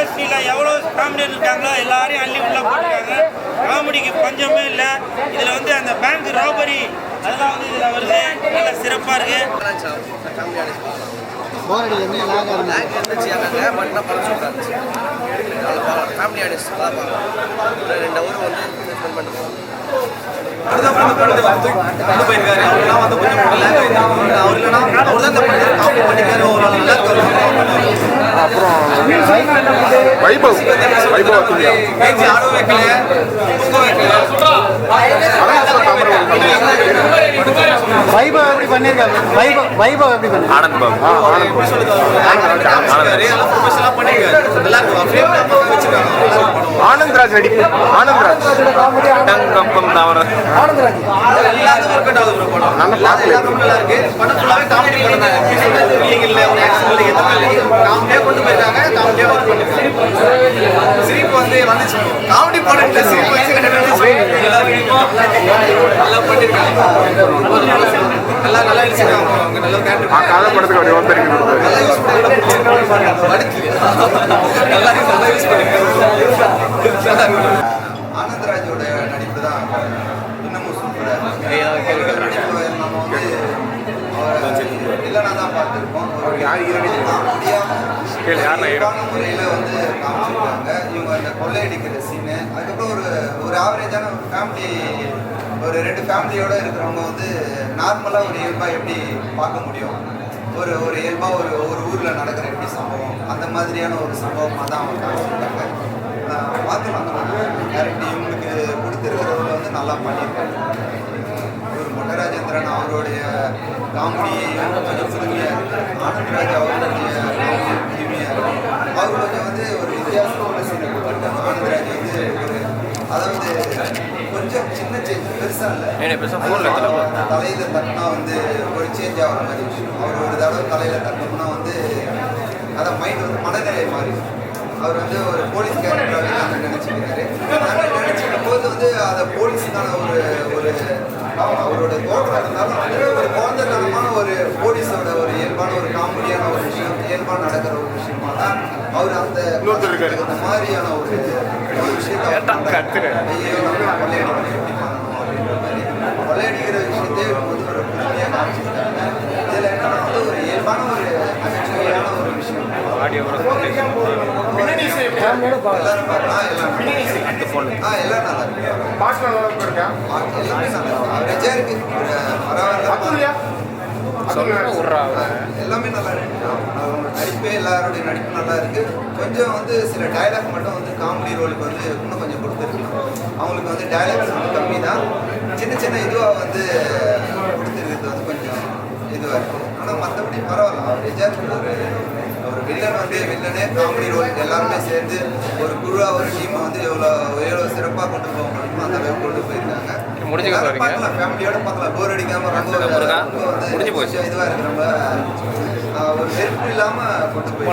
இண்டஸ்ட்ரியில் எவ்வளோ காமெடியன் இருக்காங்களோ எல்லாரையும் அள்ளி உள்ள போட்டுருக்காங்க. காமெடிக்கு பஞ்சமே இல்லை. இதில் வந்து அந்த பேங்க் ராபரி அதெல்லாம் வந்து இதில் வருது. நல்ல சிறப்பாக இருக்குது பார்க்கலாம் ஃபேமிலி ஆடியன்ஸ் ரெண்டு ஹவர் வந்து ஸ்பெண்ட் பண்ணுவோம். வந்து போயிருக்காரு. அவர்லாம் வந்து கொஞ்சம் லேக் ஆயிருந்தாங்க அவர் அவர் தான் பண்ணிக்காரு நல்லா வைபவ் வைபவ் அத்துல்யா வைபவ் எப்படி பண்ணியிருக்காங்க வைபவ் வைபவ் எப்படி பண்ணி ஆனந்த் பாபு. ஆனந்த் பாபு. ஆனந்த் ராஜ் நடிப்பு ஆனந்த் ராஜ். கம்பம் தாவர bro படம் நல்லா நல்லா இருக்கு. படம் ஃபுல்லாவே காமெடி படம் தான். ஃபீலிங் இல்ல ஒரு ஆக்ஷன் இல்ல எதுவுமே இல்லை காமெடியா கொண்டு போயிருக்காங்க காமெடியா ஒர்க் பண்ணிருக்காங்க சிரிப்பு வந்து வந்துச்சு. காமெடி படம் இல்ல சிரிப்பு. நல்லா பண்ணிருக்காங்க நல்லா நல்லா இருந்துச்சு. அவங்க நல்லா கேரக்டர் பார்க்காத படத்துக்கு அப்படி வந்திருக்கு நல்லா யூஸ் பண்ணிருக்காங்க நல்லா நல்லா யூஸ் பண்ணிருக்காங்க ஆனந்தராஜோட நடிப்பு தான் இன்னமும் சூப்பராக நம்ம வந்து அவரை இல்லைனா தான் பார்த்துருப்போம். ஒரு காமெடியான முறையில் வந்து காமிச்சிருக்காங்க. இவங்க அந்த கொள்ளையடிக்கிற சீனு அதுக்கப்புறம் ஒரு ஒரு ஆவரேஜான ஃபேமிலி ஒரு ரெண்டு ஃபேமிலியோட இருக்கிறவங்க வந்து நார்மலாக ஒரு இயல்பாக எப்படி பார்க்க முடியும்? ஒரு ஒரு இயல்பாக ஒரு ஒரு ஊரில் நடக்கிற எப்படி சம்பவம்? அந்த மாதிரியான ஒரு சம்பவமாக தான் அவங்க காமிச்சிருக்காங்க. பார்க்கலாம். கேரக்டர் இவங்களுக்கு கொடுத்துருக்கிறதுல வந்து நல்லா பண்ணியிருக்காங்க. ஒரு மொட்டராஜேந்திரன் அவருடைய காமெடியும் கொஞ்சம் புதுமையாக ஆனந்தராஜ் அவருடைய அவர் கொஞ்சம் வந்து ஒரு வித்தியாசமான சீனை பட் ஆனந்தராஜ் வந்து ஒரு அதாவது கொஞ்சம் சின்ன சேஞ்ச் பெருசாக இல்லை. தலையில தட்டினா வந்து ஒரு சேஞ்ச் ஆகிற மாதிரி விஷயம். அவர் ஒரு தடவை தலையில தட்டினோம்னா வந்து அதான் மைண்ட் வந்து மனநிலை மாறி. அவர் வந்து ஒரு போலீஸ் கேரக்டராகவே நாங்கள் நினச்சிக்கிறாரு. நாங்கள் நினச்சிக்கும் போது வந்து அதை போலீஸுக்கான ஒரு ஒரு அவ- அவரோட தோற்றம் இருந்தாலும் வந்து ஒரு குழந்தைத்தனமான ஒரு போலீஸோட ஒரு இயல்பான ஒரு காமெடியான ஒரு விஷயம் இயல்பாக நடக்கிற ஒரு விஷயமா. அவர் அந்த அந்த மாதிரியான ஒரு விஷயத்தை கொள்ளையடிக்கிற விஷயத்தையே இவங்க வந்து ஒரு புதுமையாக காமிச்சிருக்காங்க. இதில் என்னன்னா வந்து ஒரு இயல்பான ஒரு நகைச்சுவையான ஒரு விஷயம். எல்லாரும் பார்க்கலாம். எல்லாம் ஆ எல்லாம் நல்லா இருக்கு நல்லா இருக்கா பார்க்க எல்லாமே நல்லா இருக்கு பரவாயில்ல. எல்லாமே நல்லா இருக்கு. நடிப்பே எல்லாருடைய நடிப்பு நல்லா இருக்கு. கொஞ்சம் வந்து சில டயலாக் மட்டும் வந்து காமெடி ரோலுக்கு வந்து இன்னும் கொஞ்சம் கொடுத்துருக்கலாம். அவங்களுக்கு வந்து டயலாக்ஸ் வந்து கம்மி தான். சின்ன சின்ன இதுவாக வந்து கொடுத்துருக்கிறது வந்து கொஞ்சம் இதுவாக இருக்கு ஆனால் மற்றபடி பரவாயில்ல. அவரேஜாக இருக்கு ஒரு ஒரு வில்லன் வந்து வில்லனே காமெடி ரோல் எல்லாருமே சேர்ந்து ஒரு குழுவாக ஒரு டீமை வந்து எவ்வளோ எவ்வளோ சிறப்பாக கொண்டு போக முடியுமோ அந்த அளவுக்கு கொண்டு போயிருக்காங்க. போறீங்க? பார்க்கலாம். ஃபேமிலியோட பார்க்கலாம். போர் அடிக்காம ரொம்ப வந்து முடிஞ்சு போச்சு. ஒரு வெறுப்பு இல்லாம கொண்டு போய்?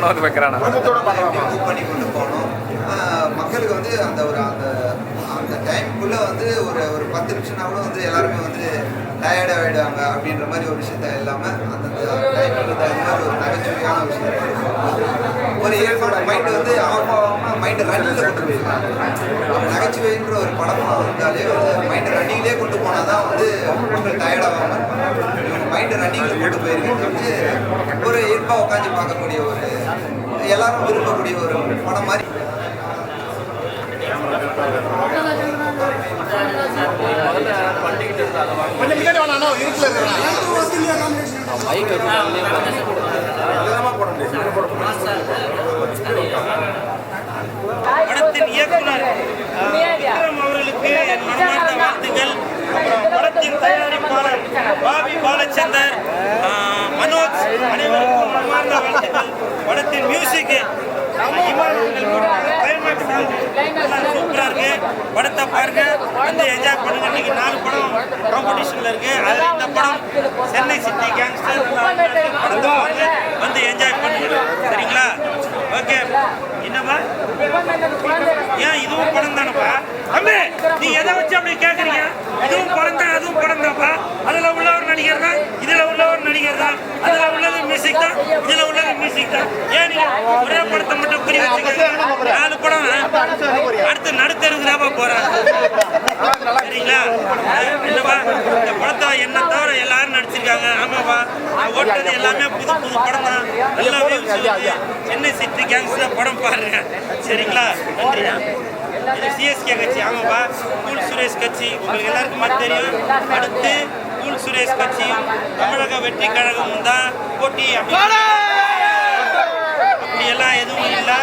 குடும்பத்தோட மூவ் பண்ணி கொண்டு போகணும். மக்களுக்கு வந்து அந்த ஒரு அந்த அந்த டைமுக்குள்ள வந்து ஒரு ஒரு பத்து நிமிஷம்னா கூட வந்து எல்லாருமே வந்து டயர்ட் ஆகிடுவாங்க அப்படின்ற மாதிரி ஒரு விஷயத்த இல்லாம அந்த டைமுக்கு தகுந்த மாதிரி ஒரு நகைச்சுவையான விஷயம் ஒரு இயல்பான மைண்ட் வந்து ஆஃபாகாம மைண்ட் ரன்னிங்ல கொண்டு போயிருக்காங்க நகைச்சுவைன்ற ஒரு படமா வந்தாலே வந்து மைண்ட் ரன்னிங்லேயே கொண்டு போனால் தான் வந்து மைண்ட் ரன்னிங்கில் கொண்டு போயிருக்கிறது வந்து ஒரு இயல்பாக உட்காந்து பார்க்கக்கூடிய ஒரு எல்லாரும் விரும்பக்கூடிய ஒரு படம் மாதிரி. படத்தின் படத்தின் மியூசிக்கு இமான் அவர்கள் இருக்கு. படத்தை பாருங்க. வந்து என்ஜாய் பண்ணுங்க. இன்னைக்கு நாலு படம் காம்படிஷன்ல இருக்கு. அதில் இந்த படம் சென்னை சிட்டி கேங்ஸ்டர் படத்தை வந்து என்ஜாய் பண்ணுங்க. சரிங்களா? ஓகே என்னப்பா ஏன் இதுவும் படம் தானப்பா? தம்பி நீ எதை வச்சு அப்படி கேக்குறீங்க? இதுவும் படம் தான் அதுவும் படம் தான்ப்பா. அதில் உள்ள ஒரு நடிகர் தான் இதில் உள்ளவர் நடிகர் தான். அதுல உள்ளது மியூசிக் தான் இதில் உள்ள மியூசிக் ஏன் நீங்க ஒரே படத்தை மட்டும் புரிய வச்சுக்க நாலு படம் அடுத்து நடுத்தருக்கு தான் போறாங்க சரிங்களா என்னப்பா இந்த படத்தை என்ன தவிர எல்லாரும் நடிச்சிருக்காங்க ஆமாப்பா ஓட்டது எல்லாமே புது புது படம் தான் நல்லா views வருது. சென்னை சிட்டி கேங்ஸ்ல படம் பாருங்க சரிங்களா நன்றியா இது சிஎஸ்கே கட்சி ஆமாப்பா கூல் சுரேஷ் கட்சி உங்களுக்கு எல்லாருக்குமே தெரியும் அடுத்து கூல் சுரேஷ் கட்சியும் தமிழக வெற்றி கழகமும் தான் போட்டி அப்படின்னு அப்படியெல்லாம் எதுவும் இல்லை.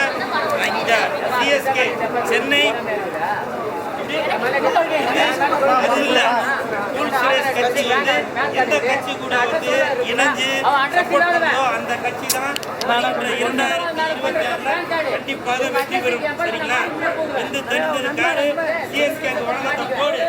இந்த சிஎஸ்கே சென்னை. அது இல்ல. கூல் சுரேஷ் கட்சி வந்து எந்த கட்சி கூட வந்து இணைஞ்சு support பண்ணுதோ அந்த கட்சி தான். வருகின்ற இரண்டாயிரத்தி இருபத்தி ஆறுல கண்டிப்பாக வெற்றி பெறும். சரிங்களா? எந்த தனித்தது காடு சிஎஸ்கே வழங்கத்தை போடு.